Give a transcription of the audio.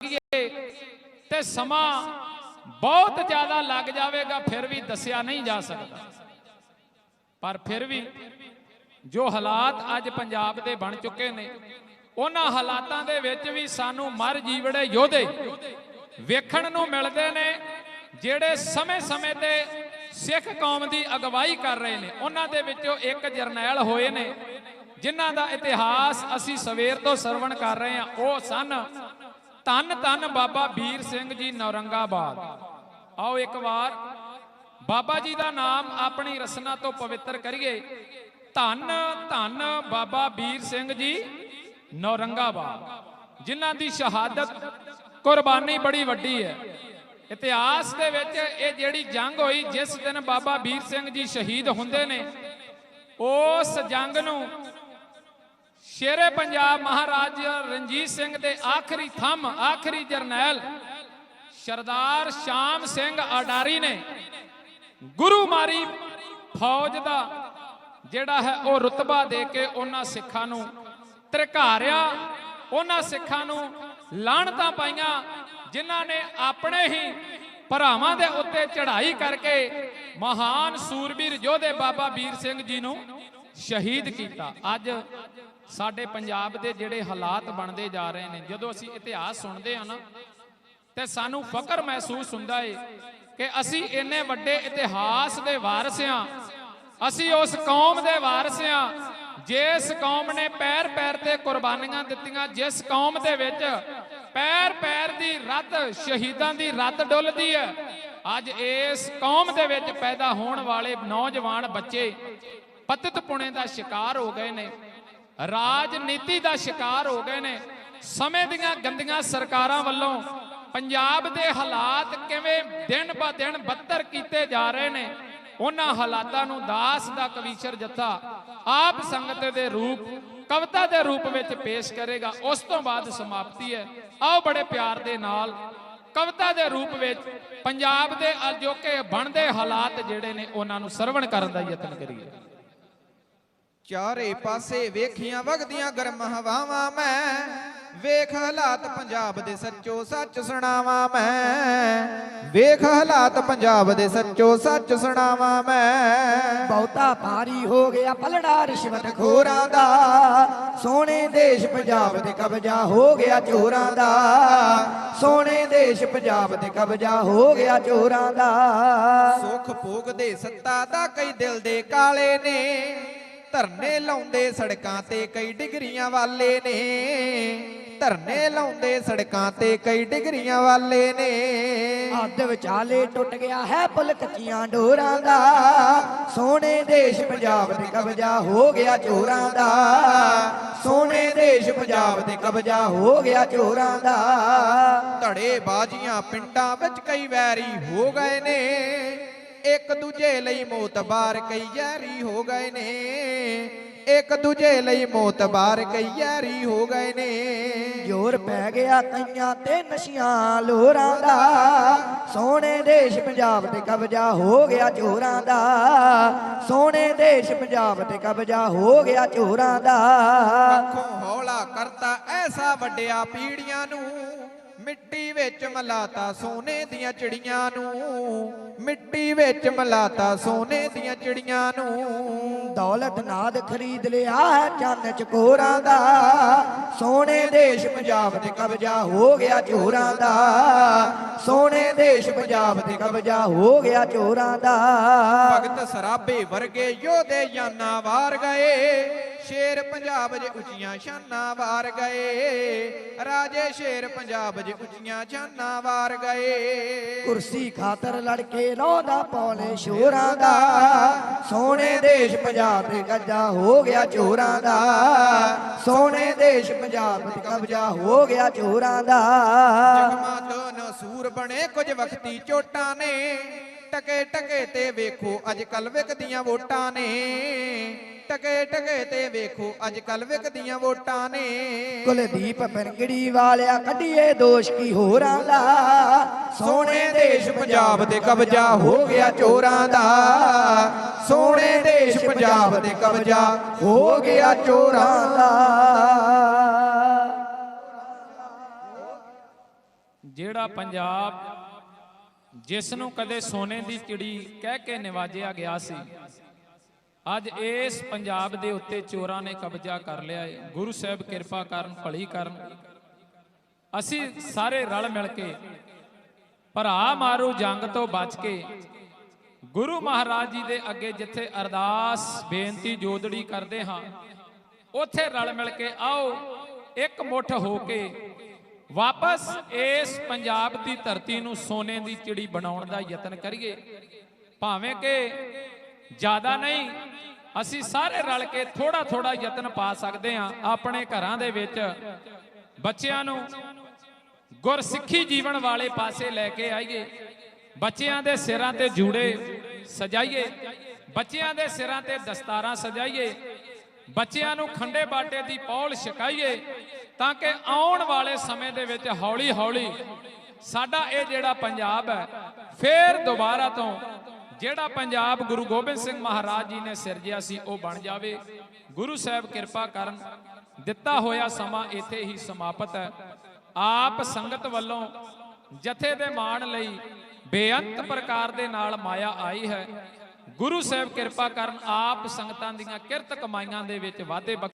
ਤੇ ਸਮਾਂ ਬਹੁਤ ਜ਼ਿਆਦਾ ਲੱਗ ਜਾਵੇਗਾ, ਫਿਰ ਵੀ ਦੱਸਿਆ ਨਹੀਂ ਜਾ ਸਕਦਾ। ਪਰ ਫਿਰ ਵੀ ਜੋ ਹਾਲਾਤ ਅੱਜ ਪੰਜਾਬ ਦੇ ਬਣ ਚੁੱਕੇ ਨੇ, ਉਹਨਾਂ ਹਾਲਾਤਾਂ ਦੇ ਵਿੱਚ ਵੀ ਸਾਨੂੰ ਮਰ ਜੀਵੜੇ ਯੋਧੇ ਵੇਖਣ ਨੂੰ ਮਿਲਦੇ ਨੇ, ਜਿਹੜੇ ਸਮੇਂ-ਸਮੇਂ ਤੇ ਸਿੱਖ ਕੌਮ ਦੀ ਅਗਵਾਈ ਕਰ ਰਹੇ ਨੇ। ਉਹਨਾਂ ਦੇ ਵਿੱਚੋਂ ਇੱਕ ਜਰਨੈਲ ਹੋਏ ਨੇ, ਜਿਨ੍ਹਾਂ ਦਾ ਇਤਿਹਾਸ ਅਸੀਂ ਸਵੇਰ ਤੋਂ ਸਰਵਣ ਕਰ ਰਹੇ ਹਾਂ। ਉਹ ਸਨ ਧੰਨ ਧੰਨ ਬਾਬਾ ਵੀਰ ਸਿੰਘ ਜੀ ਨੌਰੰਗਾਬਾਦ। ਆਓ ਇੱਕ ਵਾਰ, ਬਾਬਾ ਜੀ ਦਾ ਨਾਮ ਆਪਣੀ ਰਸਨਾ ਤੋਂ ਪਵਿੱਤਰ ਕਰੀਏ। ਧੰਨ ਧੰਨ ਬਾਬਾ ਵੀਰ ਸਿੰਘ ਜੀ ਨੌਰੰਗਾਬਾਦ, ਜਿਨ੍ਹਾਂ ਦੀ ਸ਼ਹਾਦਤ ਕੁਰਬਾਨੀ ਬੜੀ ਵੱਡੀ ਹੈ। ਇਤਿਹਾਸ ਦੇ ਵਿੱਚ ਇਹ ਜਿਹੜੀ ਜੰਗ ਹੋਈ, ਜਿਸ ਦਿਨ ਬਾਬਾ ਵੀਰ ਸਿੰਘ ਜੀ ਸ਼ਹੀਦ ਹੁੰਦੇ ਨੇ, ਉਸ ਜੰਗ ਨੂੰ ਸ਼ੇਰੇ ਪੰਜਾਬ ਮਹਾਰਾਜ ਰਣਜੀਤ ਸਿੰਘ ਦੇ ਆਖਰੀ ਥੰਮ, ਆਖਰੀ ਜਰਨੈਲ ਸਰਦਾਰ ਸ਼ਾਮ ਸਿੰਘ ਅਡਾਰੀ ਨੇ ਗੁਰੂ ਮਾਰੀ ਫੌਜ ਦਾ ਜਿਹੜਾ ਹੈ ਉਹ ਰਤਬਾ ਦੇ ਕੇ ਉਹਨਾਂ ਸਿੱਖਾਂ ਨੂੰ ਤ੍ਰਿਕਾਰਿਆ, ਉਹਨਾਂ ਸਿੱਖਾਂ ਨੂੰ ਲਾਹਣਤਾਂ ਪਾਈਆਂ, ਜਿਨ੍ਹਾਂ ਨੇ ਆਪਣੇ ਹੀ ਭਰਾਵਾਂ ਦੇ ਉੱਤੇ ਚੜ੍ਹਾਈ ਕਰਕੇ ਮਹਾਨ ਸੂਰਬੀਰ ਯੋਧੇ ਬਾਬਾ ਵੀਰ ਸਿੰਘ ਜੀ ਨੂੰ ਸ਼ਹੀਦ ਕੀਤਾ। ਅੱਜ ਸਾਡੇ ਪੰਜਾਬ ਦੇ ਜਿਹੜੇ ਹਾਲਾਤ ਬਣਦੇ ਜਾ ਰਹੇ ਨੇ, ਜਦੋਂ ਅਸੀਂ ਇਤਿਹਾਸ ਸੁਣਦੇ ਹਾਂ ਨਾ, ਤੇ ਸਾਨੂੰ ਫਕਰ ਮਹਿਸੂਸ ਹੁੰਦਾ ਏ ਕਿ ਅਸੀਂ ਇੰਨੇ ਵੱਡੇ ਇਤਿਹਾਸ ਦੇ ਵਾਰਸ ਹਾਂ। ਅਸੀਂ ਉਸ ਕੌਮ ਦੇ ਵਾਰਸ ਹਾਂ, ਜਿਸ ਕੌਮ ਨੇ ਪੈਰ ਪੈਰ ਤੇ ਕੁਰਬਾਨੀਆਂ ਦਿੱਤੀਆਂ, ਜਿਸ ਕੌਮ ਦੇ ਵਿੱਚ ਪੈਰ ਪੈਰ ਦੀ ਰੱਤ, ਸ਼ਹੀਦਾਂ ਦੀ ਰੱਤ ਡੁੱਲਦੀ ਹੈ ਅੱਜ ਇਸ ਕੌਮ ਦੇ ਵਿੱਚ ਪੈਦਾ ਹੋਣ ਵਾਲੇ ਨੌਜਵਾਨ ਬੱਚੇ ਪਤਿਤ ਪੁਣੇ ਦਾ ਸ਼ਿਕਾਰ ਹੋ ਗਏ ਨੇ, ਰਾਜਨੀਤੀ ਦਾ ਸ਼ਿਕਾਰ ਹੋ ਗਏ ਨੇ, ਸਮੇਂ ਦੀਆਂ ਗੰਦੀਆਂ ਸਰਕਾਰਾਂ ਵੱਲੋਂ ਪੰਜਾਬ ਦੇ ਹਾਲਾਤ ਕਿਵੇਂ ਦਿਨ ਬਾ ਦਿਨ ਬੱਤਰ ਕੀਤੇ ਜਾ ਰਹੇ ਨੇ, ਉਹਨਾਂ ਹਾਲਾਤਾਂ ਨੂੰ ਦਾਸ ਦਾ ਕਵੀਸ਼ਰ ਜੱਥਾ ਆਪ ਸੰਗਤ ਦੇ ਰੂਪ, ਕਵਿਤਾ ਦੇ ਰੂਪ ਵਿੱਚ ਪੇਸ਼ ਕਰੇਗਾ, ਉਸ ਤੋਂ ਬਾਅਦ ਸਮਾਪਤੀ ਹੈ। ਆਓ ਬੜੇ ਪਿਆਰ ਦੇ ਨਾਲ ਕਵਿਤਾ ਦੇ ਰੂਪ ਵਿੱਚ ਪੰਜਾਬ ਦੇ ਅਜੋਕੇ ਬਣਦੇ ਹਾਲਾਤ ਜਿਹੜੇ ਨੇ, ਉਹਨਾਂ ਨੂੰ ਸਰਵਣ ਕਰਨ ਦਾ ਯਤਨ ਕਰੀਏ। ਚਾਰੇ ਪਾਸੇ ਵੇਖੀਆਂ ਵਗਦੀਆਂ ਗਰਮ ਹਵਾਵਾਂ ਮੈਂ। ਵੇਖ ਹਾਲਾਤ ਪੰਜਾਬ ਦੇ ਸੱਚੋ ਸੱਚ ਸੁਣਾਵਾਂ ਮੈਂ। ਵੇਖ ਹਾਲਾਤ ਪੰਜਾਬ ਦੇ ਸੱਚੋ ਸੱਚ ਸੁਣਾਵਾਂ ਮੈਂ। ਬਹੁਤਾ ਭਾਰੀ ਹੋ ਗਿਆ ਪਲੜਾ ਰਿਸ਼ਵਤ ਖੋਰਾਂ ਦਾ। ਸੋਹਣੇ ਦੇਸ਼ ਪੰਜਾਬ ਤੇ ਕਬਜ਼ਾ ਹੋ ਗਿਆ ਚੋਰਾਂ ਦਾ। ਸੋਹਣੇ ਦੇਸ਼ ਪੰਜਾਬ ਤੇ ਕਬਜ਼ਾ ਹੋ ਗਿਆ ਚੋਰਾਂ ਦਾ। ਸੁਖ ਭੋਗ ਦੇ ਸੱਤਾ ਦਾ ਕਈ ਦਿਲ ਦੇ ਕਾਲੇ ਨੇ। ਧਰਨੇ ਲਾਉਂਦੇ ਸੜਕਾਂ ਤੇ ਕਈ ਡਿਗਰੀਆਂ ਵਾਲੇ ਨੇ। ਧਰਨੇ ਲਾਉਂਦੇ ਸੜਕਾਂ ਤੇ ਕਈ ਡਿਗਰੀਆਂ ਵਾਲੇ ਨੇ। ਅੱਧ ਵਿਚਾਲੇ ਟੁੱਟ ਗਿਆ ਹੈ ਪੁਲ ਕੱਚੀਆਂ ਡੋਰਾਂ ਦਾ। ਸੋਹਣੇ ਦੇਸ਼ ਪੰਜਾਬ ਤੇ ਕਬਜ਼ਾ ਹੋ ਗਿਆ ਚੋਰਾਂ ਦਾ। ਸੋਹਣੇ ਦੇਸ਼ ਪੰਜਾਬ ਤੇ ਕਬਜ਼ਾ ਹੋ ਗਿਆ ਚੋਰਾਂ ਦਾ। ਧੜੇ ਬਾਜੀਆਂ ਪਿੰਡਾਂ ਵਿੱਚ ਕਈ ਵੈਰੀ ਹੋ ਗਏ ਨੇ। ਇੱਕ ਦੂਜੇ ਲਈ ਮੋਤਬਾਰ ਕਈ ਯਾਰੀ ਹੋ ਗਏ ਨੇ। ਇੱਕ ਦੂਜੇ ਲਈ ਮੋਤਬਾਰ ਕਈ ਯਾਰੀ ਹੋ ਗਏ ਨੇ। ਜ਼ੋਰ ਪੈ ਗਿਆ ਕਈਆਂ ਤੇ ਨਸ਼ਿਆਂ ਲੋਰਾਂ ਦਾ। ਸੋਹਣੇ ਦੇਸ਼ ਪੰਜਾਬ ਤੇ ਕਬਜ਼ਾ ਹੋ ਗਿਆ ਚੋਰਾਂ ਦਾ। ਸੋਹਣੇ ਦੇਸ਼ ਪੰਜਾਬ ਤੇ ਕਬਜ਼ਾ ਹੋ ਗਿਆ ਚੋਰਾਂ ਦਾ। ਅੱਖੋਂ ਹੌਲਾ ਕਰਤਾ ਐਸਾ ਵੱਡਿਆ ਪੀੜੀਆਂ ਨੂੰ। ਮਿੱਟੀ ਵਿੱਚ ਮਲਾਤਾ ਸੋਨੇ ਦੀਆਂ ਚਿੜੀਆਂ ਨੂੰ ਮਿੱਟੀ ਵਿੱਚ ਮਲਾਤਾ ਸੋਨੇ ਦੀਆਂ ਚਿੜੀਆਂ ਨੂੰ। ਦੌਲਤ ਨਾਦ ਖਰੀਦ ਲਿਆ ਚੰਨ ਚਕੋਰਾਂ ਦਾ ਸੋਹਣੇ ਦੇਸ਼ ਪੰਜਾਬ ਤੇ ਕਬਜ਼ਾ ਹੋ ਗਿਆ ਚੋਰਾਂ ਦਾ। ਸੋਹਣੇ ਦੇਸ਼ ਪੰਜਾਬ ਤੇ ਕਬਜ਼ਾ ਹੋ ਗਿਆ ਚੋਰਾਂ ਦਾ। ਭਗਤ ਸਰਾਬੇ ਵਰਗੇ ਯੋਧੇ ਜਾਨਾਂ ਵਾਰ ਗਏ। ਸ਼ੇਰ ਪੰਜਾਬ ਜੇ ਉੱਚੀਆਂ ਸ਼ਾਨਾਂ ਵਾਰ ਗਏ ਰਾਜੇ ਸ਼ੇਰ ਪੰਜਾਬ ਜੇ ਉੱਚੀਆਂ ਸ਼ਾਨਾਂ ਵਾਰ ਗਏ। ਕੁਰਸੀ ਖਾਤਰ ਲੜ ਕੇ ਰੋਦਾ ਪੌਲੇ ਸ਼ੋਰਾਂ ਦਾ ਸੋਹਣੇ ਦੇਸ਼ ਪੰਜਾਬ ਤੇ ਕਬਜ਼ਾ ਹੋ ਗਿਆ ਚੋਰਾਂ ਦਾ। ਸੋਹਣੇ ਦੇਸ਼ ਪੰਜਾਬ ਤੇ ਕਬਜ਼ਾ ਹੋ ਗਿਆ ਚੋਰਾਂ ਦਾ। ਜਗਮਾ ਤੋਂ ਸੂਰ ਬਣੇ ਕੁਝ ਵਕਤੀ ਚੋਟਾਂ ਨੇ ਟਕੇ ਟਕੇ ਤੇ ਵੇਖੋ ਅੱਜ ਕੱਲ ਵਿਕਦੀਆਂ ਵੋਟਾਂ ਨੇ। ਟਕੇ ਟਕੇ ਤੇ ਵੇਖੋ ਅੱਜ ਕੱਲ ਵਿਕਦੀਆਂ ਵੋਟਾਂ ਨੇ। ਕੁਲਦੀਪ ਪਿੰਗੜੀ ਵਾਲਿਆ ਕੱਢੀਏ ਦੋਸ਼ ਕੀ ਹੋਰਾਂ ਦਾ ਸੋਹਣੇ ਦੇਸ਼ ਪੰਜਾਬ ਤੇ ਕਬਜ਼ਾ ਹੋ ਗਿਆ ਚੋਰਾਂ ਦਾ। ਸੋਹਣੇ ਦੇਸ਼ ਪੰਜਾਬ ਤੇ ਕਬਜ਼ਾ ਹੋ ਗਿਆ ਚੋਰਾਂ ਦਾ। ਜਿਹੜਾ ਪੰਜਾਬ ਜਿਸ ਨੂੰ ਕਦੇ ਸੋਨੇ ਦੀ ਚਿੜੀ ਕਹਿ ਕੇ ਨਿਵਾਜਿਆ ਗਿਆ ਸੀ ਅੱਜ ਇਸ ਪੰਜਾਬ ਦੇ ਉੱਤੇ ਚੋਰਾਂ ਨੇ ਕਬਜ਼ਾ ਕਰ ਲਿਆ ਹੈ। ਗੁਰੂ ਸਾਹਿਬ ਕਿਰਪਾ ਕਰਨ, ਭਲੀ ਕਰਨ। ਅਸੀਂ ਸਾਰੇ ਰਲ ਮਿਲ ਕੇ ਭਰਾ ਮਾਰੂ ਜੰਗ ਤੋਂ ਬਚ ਕੇ ਗੁਰੂ ਮਹਾਰਾਜ ਜੀ ਦੇ ਅੱਗੇ ਜਿੱਥੇ ਅਰਦਾਸ, ਬੇਨਤੀ, ਜੋਦੜੀ ਕਰਦੇ ਹਾਂ, ਉੱਥੇ ਰਲ ਮਿਲ ਕੇ ਆਓ, ਇੱਕ ਮੁੱਠ ਹੋ ਕੇ ਵਾਪਸ ਇਸ ਪੰਜਾਬ ਦੀ ਧਰਤੀ ਨੂੰ ਸੋਨੇ ਦੀ ਚਿੜੀ ਬਣਾਉਣ ਦਾ ਯਤਨ ਕਰੀਏ। ਭਾਵੇਂ ਕਿ ਜ਼ਿਆਦਾ ਨਹੀਂ ਅਸੀਂ ਸਾਰੇ ਰਲ ਕੇ ਥੋੜਾ ਥੋੜਾ ਯਤਨ ਪਾ ਸਕਦੇ ਹਾਂ ਆਪਣੇ ਘਰਾਂ ਦੇ ਵਿੱਚ। ਬੱਚਿਆਂ ਨੂੰ ਗੁਰਸਿੱਖੀ ਜੀਵਨ ਵਾਲੇ ਪਾਸੇ ਲੈ ਕੇ ਆਈਏ। ਬੱਚਿਆਂ ਦੇ ਸਿਰਾਂ ਤੇ ਜੂੜੇ ਸਜਾਈਏ। ਬੱਚਿਆਂ ਦੇ ਸਿਰਾਂ ਤੇ ਦਸਤਾਰਾਂ ਸਜਾਈਏ। ਬੱਚਿਆਂ ਨੂੰ ਖੰਡੇ ਬਾਟੇ ਦੀ ਪੌਲ ਛਕਾਈਏ ਤਾਂ ਕਿ ਆਉਣ ਵਾਲੇ ਸਮੇਂ ਦੇ ਵਿੱਚ ਹੌਲੀ ਹੌਲੀ ਸਾਡਾ ਇਹ ਜਿਹੜਾ ਪੰਜਾਬ ਹੈ, ਫੇਰ ਦੁਬਾਰਾ ਤੋਂ ਜਿਹੜਾ ਪੰਜਾਬ ਗੁਰੂ ਗੋਬਿੰਦ ਸਿੰਘ ਮਹਾਰਾਜ ਜੀ ਨੇ ਸਿਰਜਿਆ ਸੀ, ਉਹ ਬਣ ਜਾਵੇ। ਗੁਰੂ ਸਾਹਿਬ ਕਿਰਪਾ ਕਰਨ, ਦਿੱਤਾ ਹੋਇਆ ਸਮਾਂ ਇੱਥੇ ਹੀ ਸਮਾਪਤ ਹੈ। ਆਪ ਸੰਗਤ ਵੱਲੋਂ ਜਥੇ ਦੇ ਮਾਣ ਲਈ ਬੇਅੰਤ ਪ੍ਰਕਾਰ ਦੇ ਨਾਲ ਮਾਇਆ ਆਈ ਹੈ। ਗੁਰੂ ਸਾਹਿਬ ਕਿਰਪਾ ਕਰਨ, ਆਪ ਸੰਗਤਾਂ ਦੀਆਂ ਕਿਰਤ ਕਮਾਈਆਂ ਦੇ ਵਿੱਚ ਵਾਧੇ ਬਖਸ਼